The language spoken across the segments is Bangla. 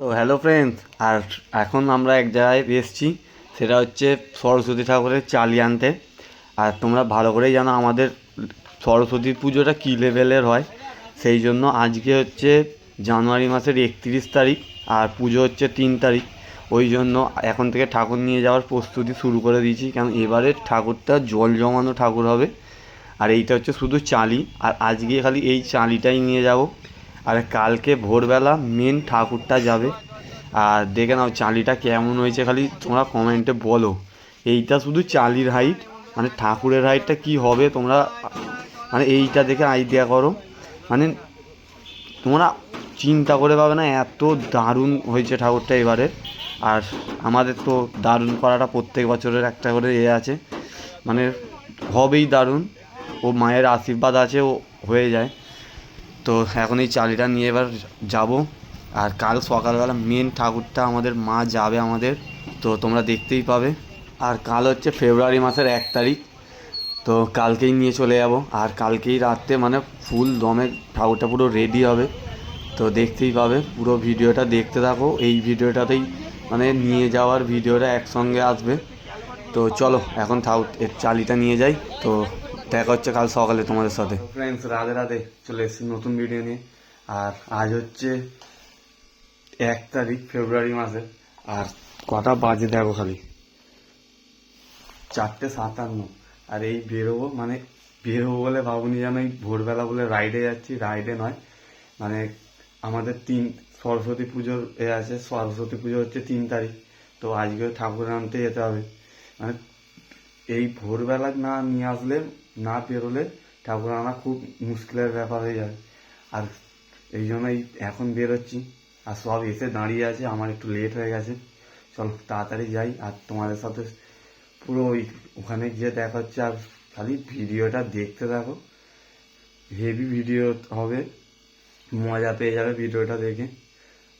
তো হ্যালো ফ্রেন্ডস আর এখন আমরা এক জায়গায় এসেছি, সেটা হচ্ছে সরস্বতী ঠাকুরের চালি আনতে। আর তোমরা ভালো করেই জানো আমাদের সরস্বতী পুজোটা কী লেভেলের হয়। সেই জন্য আজকে হচ্ছে জানুয়ারি মাসের একত্রিশ তারিখ, আর পুজো হচ্ছে তিন তারিখ। ওই জন্য এখন থেকে ঠাকুর নিয়ে যাওয়ার প্রস্তুতি শুরু করে দিয়েছি, কারণ এবারে ঠাকুরটা জল জমানো ঠাকুর হবে। আর এইটা হচ্ছে শুধু চালি, আর আজকে খালি এই চালিটাই নিয়ে যাব। আর কালকে ভোরবেলা মেন ঠাকুরটা যাবে। আর দেখে নাও চালিটা কেমন হয়েছে, খালি তোমরা কমেন্টে বলো। এইটা শুধু চালির হাইট মানে ঠাকুরের হাইটটা কি হবে তোমরা মানে এইটা দেখে আইডিয়া করো। মানে তোমরা চিন্তা করে পাবে না, এত দারুণ হয়েছে ঠাকুরটা এবারে আর আমাদের তো দারুণ করাটা প্রত্যেক বছরের একটা করে এ আছে। মানে হবেই দারুণ। ও মায়ের আশীর্বাদ আছে, ও হয়ে যায়। তো এখন এই চালিটা নিয়ে এবার যাব। আর কাল সকালবেলা মেন ঠাকুরটা আমাদের মা যাবে আমাদের, তো তোমরা দেখতেই পাবে। আর কাল হচ্ছে ফেব্রুয়ারি মাসের এক তারিখ, তো কালকেই নিয়ে চলে যাব। আর কালকেই রাত্রে মানে ফুল দমে ঠাকুরটা পুরো রেডি হবে। তো দেখতেই পাবে, পুরো ভিডিওটা দেখতে থাকো। এই ভিডিওটাতেই মানে নিয়ে যাওয়ার ভিডিওটা একসঙ্গে আসবে। তো চলো, এখন ঠাকুর চালিটা নিয়ে যাই। তো দেখা হচ্ছে কাল সকালে তোমাদের সাথে। ফ্রেন্ডস রাধে রাধে, চলে এসেছি নতুন ভিডিও নিয়ে। আর আজ হচ্ছে এক তারিখ ফেব্রুয়ারি মাসে। আর কটা বাজে দেখো খালি? চারটে সাতান্ন। আর এই বেরোবো মানে বেরোবো বলে ভাবুনি যেন এই ভোরবেলা বলে রাইডে যাচ্ছি। রাইডে নয় মানে আমাদের তিন, সরস্বতী পুজোর এ আছে। সরস্বতী পুজো হচ্ছে তিন তারিখ। তো আজকে ঠাকুর আনতে যেতে হবে। মানে এই ভোরবেলা না নিয়ে আসলে না বেরোলে ঠাকুর আনা খুব মুশকিলের ব্যাপার হয়ে যাবে। আর এই জন্যই এখন বেরোচ্ছি। আর সব এসে দাঁড়িয়ে আছে, আমার একটু লেট হয়ে গেছে। চল তাড়াতাড়ি যাই, আর তোমাদের সাথে পুরো ওই ওখানে গিয়ে দেখা হচ্ছে। আর খালি ভিডিওটা দেখতে থাকো। হেভি ভিডিও হবে। মজা পেয়ে যাবে ভিডিওটা দেখে।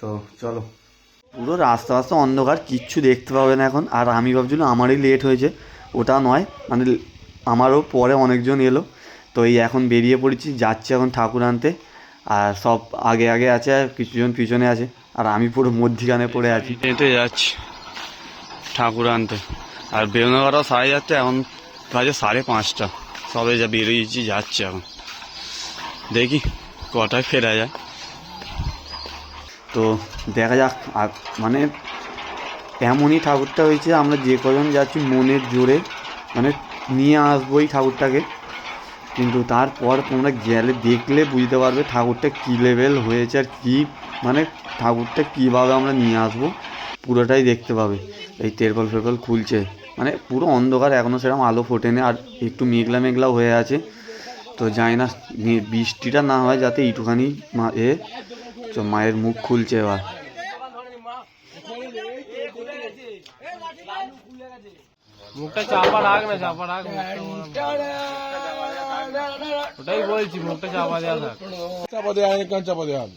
তো চলো। পুরো রাস্তা রাস্তা অন্ধকার, কিচ্ছু দেখতে পাবে না এখন। আর আমি ভাবছিলাম আমারই লেট হয়েছে। ওটা নয় মানে আমারও পরে অনেকজন এলো। তো এই এখন বেরিয়ে পড়েছি যাচ্ছি এখন ঠাকুর আনতে। আর সব আগে আগে আছে আর কিছুজন পিছনে আছে। আর আমি পুরো মধ্যিখানে পড়ে আছি। হেঁটে যাচ্ছি ঠাকুর আনতে। আর বেরোনো করাও সাড়ে যাচ্ছে এখন বাজে সাড়ে পাঁচটা। সবে যা বেরিয়েছি যাচ্ছি এখন। দেখি কটায় ফেরা যায়। তো দেখা যাক আর মানে এমনই ঠাকুরটা হয়েছে আমরা যে কজন যাচ্ছি মনের জোরে। মানে নিয়ে আসব এই ঠাকুরটাকে। কিন্তু তারপর তোমরা গেলে দেখলে বুঝতে পারবে ঠাকুরটা কী লেভেল হয়েছে আর কী মানে ঠাকুরটা কীভাবে আমরা নিয়ে আসব, পুরোটাই দেখতে পাবে। এই তেরপল ফেরপল খুলছে মানে পুরো অন্ধকার এখনও সেরকম আলো ফোটেনি আর একটু মেঘলা মেঘলা হয়ে আছে। তো জানি না বৃষ্টিটা না হয় যাতে একটুখানি মা, এ তো মায়ের মুখ খুলছে এবার। মুখটা চাপা রাখ না চাপা রাখ ওটাই বলছি মুখটা চাপা দেওয়া থাক। চাপা দেওয়া কেন চাপা দেওয়া হবে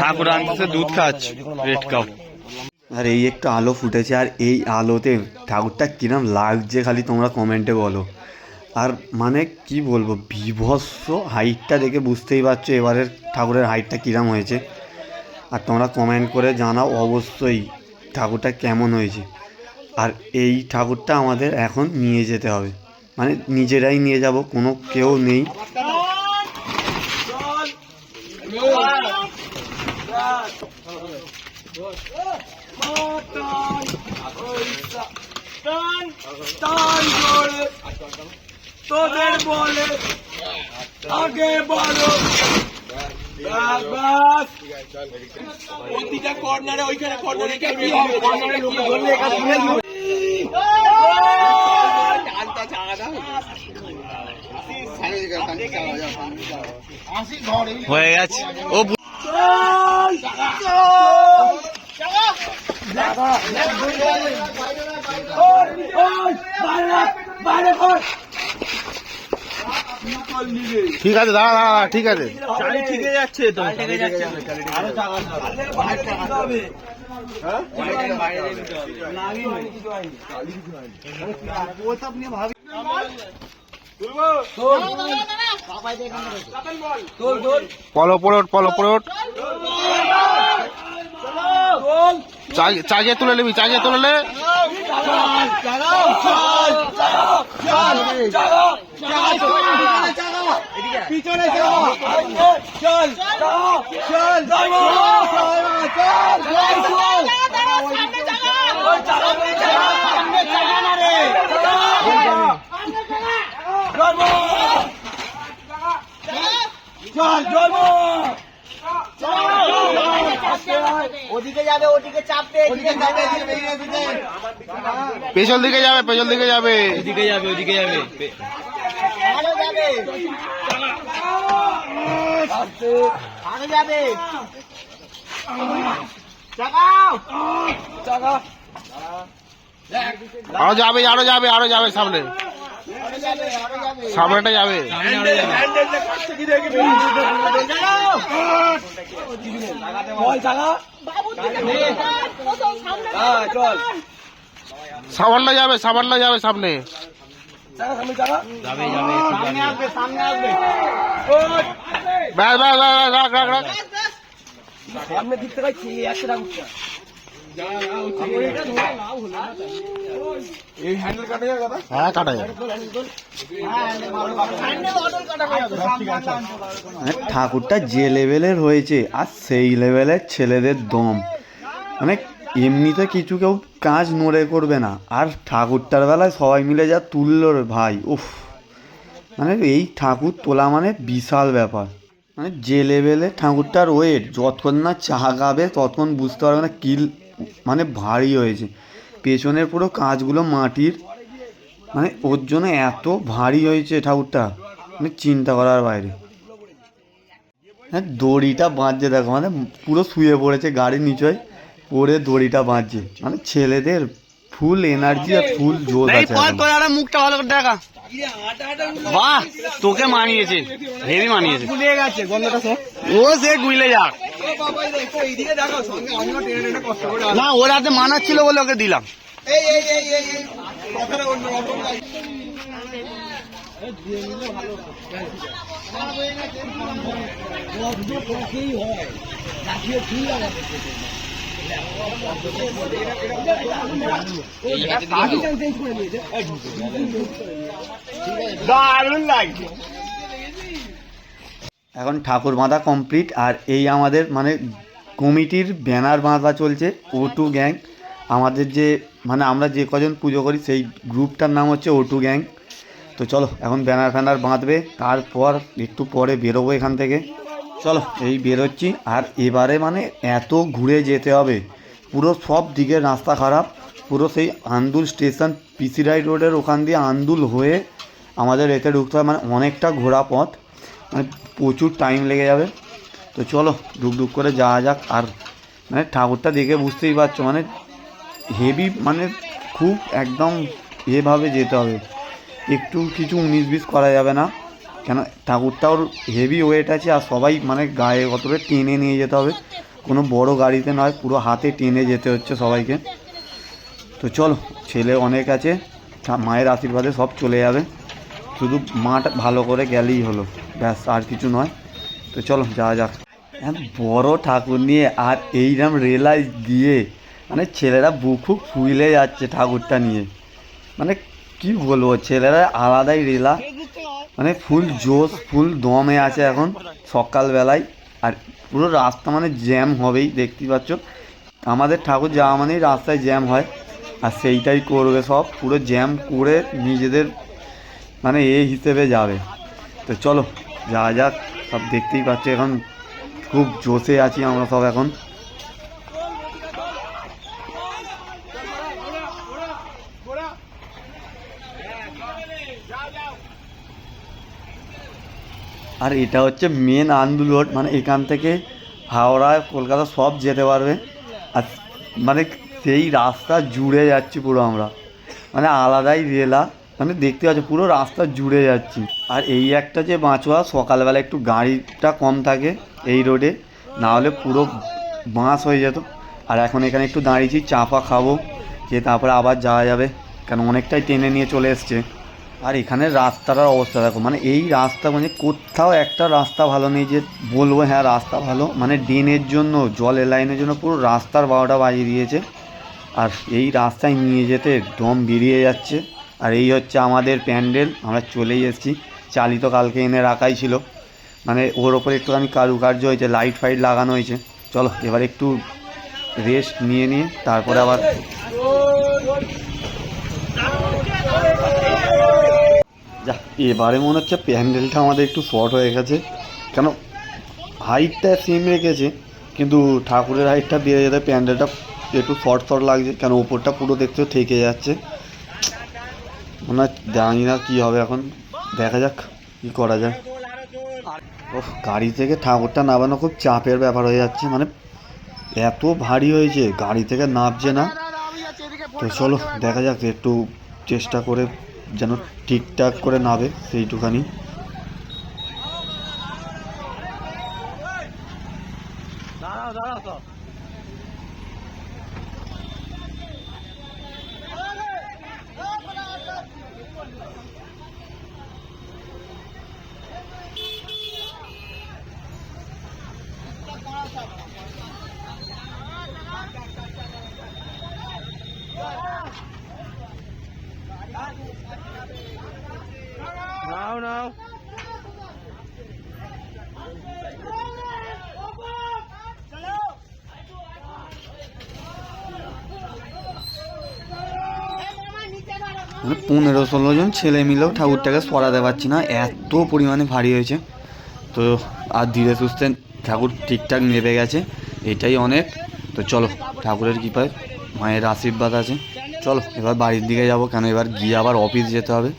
ঠাকুর আনতেছে দুধ খাচ্ছে? রেড কাপ আর এই একটু আলো ফুটেছে আর এই আলোতে ঠাকুরটা কিরম লাগছে খালি তোমরা কমেন্টে বলো। আর মানে কি বলব, বিভৎস হাইটটা দেখে বুঝতেই পারছ এবারের ঠাকুরের হাইটটা কিরম হয়েছে। আর তোমরা কমেন্ট করে জানাও অবশ্যই ঠাকুরটা কেমন হয়েছে। আর এই ঠাকুরটা আমাদের এখন নিয়ে যেতে হবে। মানে নিজেরাই নিয়ে যাব, কোনো কেউ নেই। তোদের বলে আগে বলো প্রতিটা কর্নারে ওইখানে কর্নারে কি হবে কর্নারে ধরলে একা তুলে হয়ে গেছে ও বাইরে কর ঠিক আছে দাঁড়া দাঁড়া ঠিক আছে। চালি ঠিকই যাচ্ছে তো। ঠিকই যাচ্ছে। আরও চাকা হবে। পলো পলোট পলো পলোট চাগিয়ে তুলে নিবি চাগিয়ে তুলে নে। পিছনে চল চল চল চল চল ওদিকে যাবে ওদিকে চাপবে ওদিকে পেছন দিকে যাবে পেছন দিকে যাবে ওদিকে যাবে ওদিকে যাবে আরও যাবে আরও যাবে চাকাও আরও যাবে আরও যাবে আরও যাবে সামনে সামনেটা যাবে চালা চল সামানটা যাবে সামানটা যাবে সামনে। চালা সামনে চালা দিক থেকে যাচ্ছে না হ্যাঁ মানে ঠাকুরটা যে লেভেলের হয়েছে আর সেই লেভেলের ছেলেদের দম। মানে এমনিতে কিছু কেউ কাজ নড়ে করবে না। আর ঠাকুরটার বেলায় সবাই মিলে যা তুললো রে ভাই, উফ। মানে এই ঠাকুর তোলা মানে বিশাল ব্যাপার। মানে যে লেভেলে ঠাকুরটার ওয়েট যতক্ষণ না চাগাবে ততক্ষণ বুঝতে পারবে না কিল মানে ভারী হয়েছে। পেছনের পুরো কাজগুলো মাটির। মানে ওর জন্য এত ভারী হয়েছে ঠাকুরটা। মানে চিন্তা করার বাইরে। হ্যাঁ দড়িটা বাঁধছে দেখো মানে পুরো শুয়ে পড়েছে গাড়ির নিচয়। পড়ে দড়িটা বাঁধছে। মানে ছেলেদের ফুল এনার্জি আর ফুল জোর আছে এখন। মুখটা ভালো করে দেখা। বাহ তোকে মানিয়েছে হেভি মানিয়েছে। গুলিয়ে গেছে গন্ধটা সব ও সে গুইলে যাক। না ওর হাতে মানাচ্ছিল বলে ওকে দিলাম। এই এখন ঠাকুর বাঁধা কমপ্লিট আর এই আমাদের মানে কমিটির ব্যানার বাঁধা চলছে ও টু গ্যাং আমাদের যে মানে আমরা যে কজন পুজো করি সেই গ্রুপটার নাম হচ্ছে ও টু গ্যাং তো চলো, এখন ব্যানার ফ্যানার বাঁধবে, তারপর একটু পরে বেরোবো এখান থেকে। চলো, এই বেরোচ্ছি। আর এবারে মানে এত ঘুরে যেতে হবে। পুরো সব দিকের রাস্তা খারাপ। পুরো সেই আন্দুল স্টেশন পিসি রাই রোডের ওখান দিয়ে আন্দুল হয়ে আমাদের এতে ঢুকতে হবে। মানে অনেকটা ঘোরা পথ। মানে প্রচুর টাইম লেগে যাবে। তো চলো, ডুক করে যাওয়া যাক। আর মানে ঠাকুরটা দেখে বুঝতেই পারছ মানে হেভি মানে খুব একদম এভাবে যেতে হবে। একটু কিছু উনিশ বিশ করা যাবে না। কেন? ঠাকুরটা ওর হেভি ওয়েট আছে আর সবাই মানে গায়ে অতটা টেনে নিয়ে যেতে হবে। কোনো বড় গাড়িতে নয়, পুরো হাতে টেনে যেতে হচ্ছে সবাইকে। তো চলো, ছেলে অনেক আছে মায়ের আশীর্বাদে সব চলে যাবে। শুধু মাঠ ভালো করে গেলেই হলো, ব্যাস, আর কিছু নয়। তো চলো, যাওয়া যাক। বড় ঠাকুর নিয়ে আর এইরকম রেলায় গিয়ে মানে ছেলেরা বুকু ফুলে যাচ্ছে ঠাকুরটা নিয়ে। মানে কি বলব, ছেলেরা আলাদাই রেলা। মানে ফুল জোশ ফুল দমে আছে এখন, সকালবেলায়। আর পুরো রাস্তা মানে জ্যাম হবেই, দেখতেই পাচ্ছ। আমাদের ঠাকুর যাওয়া মানেই রাস্তায় জ্যাম হয়। আর সেইটাই করবে সব, পুরো জ্যাম করে নিজেদের মানে এ হিসেবে যাবে। তো চলো, যা যাক, সব দেখতেই পাচ্ছ এখন। খুব জোশে আছি আমরা সব এখন। আর এটা হচ্ছে মেন আন্দুল রোড মানে এখান থেকে হাওড়া, কলকাতা সব যেতে পারবে। আর মানে সেই রাস্তা জুড়ে যাচ্ছি পুরো আমরা। মানে আলাদাই রেলা। মানে দেখতে পাচ্ছ, পুরো রাস্তা জুড়ে যাচ্ছি। আর এই একটা যে বাঁচোয়া, সকালবেলা একটু গাড়িটা কম থাকে এই রোডে না হলে পুরো বাঁশ হয়ে যেত। আর এখন এখানে একটু দাঁড়িয়েছি চাপা খাব যে তারপরে আবার যাওয়া যাবে। কারণ অনেকটাই টেনে নিয়ে চলে এসছে। আর এখানে রাস্তাটার অবস্থা দেখো মানে এই রাস্তা মানে কোথাও একটা রাস্তা ভালো নেই যে বলব হ্যাঁ রাস্তা ভালো। মানে ড্রেনের জন্য, জলের লাইনের জন্য পুরো রাস্তার বারোটা বাজিয়ে দিয়েছে। আর এই রাস্তায় নিয়ে যেতে দম বেরিয়ে যাচ্ছে। আর এই হচ্ছে আমাদের প্যান্ডেল, আমরা চলেই এসেছি। চালি তো কালকে এনে রাখাই ছিল। মানে ওর ওপরে একটুখানি কারুকার্য হয়েছে, লাইট ফাইট লাগানো হয়েছে। চলো, এবার একটু রেস্ট নিয়ে নিয়ে, তারপরে আবার যা এবারে মনে হচ্ছে প্যান্ডেলটা আমাদের একটু শর্ট হয়ে গেছে। কেন হাইটটা সেম রেখেছে, কিন্তু ঠাকুরের হাইটটা বেড়ে যেতে প্যান্ডেলটা একটু শর্ট শর্ট লাগছে, কেন ওপরটা পুরো দেখতে থেকে যাচ্ছে। মনে হয় জানি না কী হবে এখন, দেখা যাক কী করা যায়। ও গাড়ি থেকে ঠাকুরটা নামানো খুব চাপের ব্যাপার হয়ে যাচ্ছে মানে এত ভারী হয়েছে, গাড়ি থেকে নামছে না। তো চলো, দেখা যাক, একটু চেষ্টা করে যেন ঠিকঠাক করে নাবে সেইটুখানি। দাঁড়াও দাঁড়াও মানে পনেরো ষোলো জন ছেলে মিলেও ঠাকুরটাকে সরাতে পারছি না। এত পরিমাণে ভারী হয়েছে। তো আর ধীরে সুস্থে ঠাকুর ঠিকঠাক নেবে গেছে। এটাই অনেক। তো চলো, ঠাকুরের কৃপায়, মায়ের আশীর্বাদ আছে। চলো, এবার বাড়ির দিকে যাব। কেন, এবার গিয়ে আবার অফিস যেতে হবে।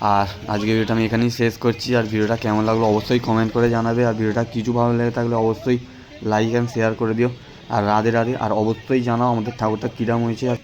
আর আজকে ভিডিওটা আমি এখানেই শেষ করছি। আর ভিডিওটা কেমন লাগল অবশ্যই কমেন্ট করে জানাবে। আর ভিডিওটা কিছু ভালো লেগে থাকলে অবশ্যই লাইক অ্যান্ড শেয়ার করে দিও। আর রাধে রাধে, আর অবশ্যই জানাও আমাদের ঠাকুরটা কীরকম হয়েছে। আর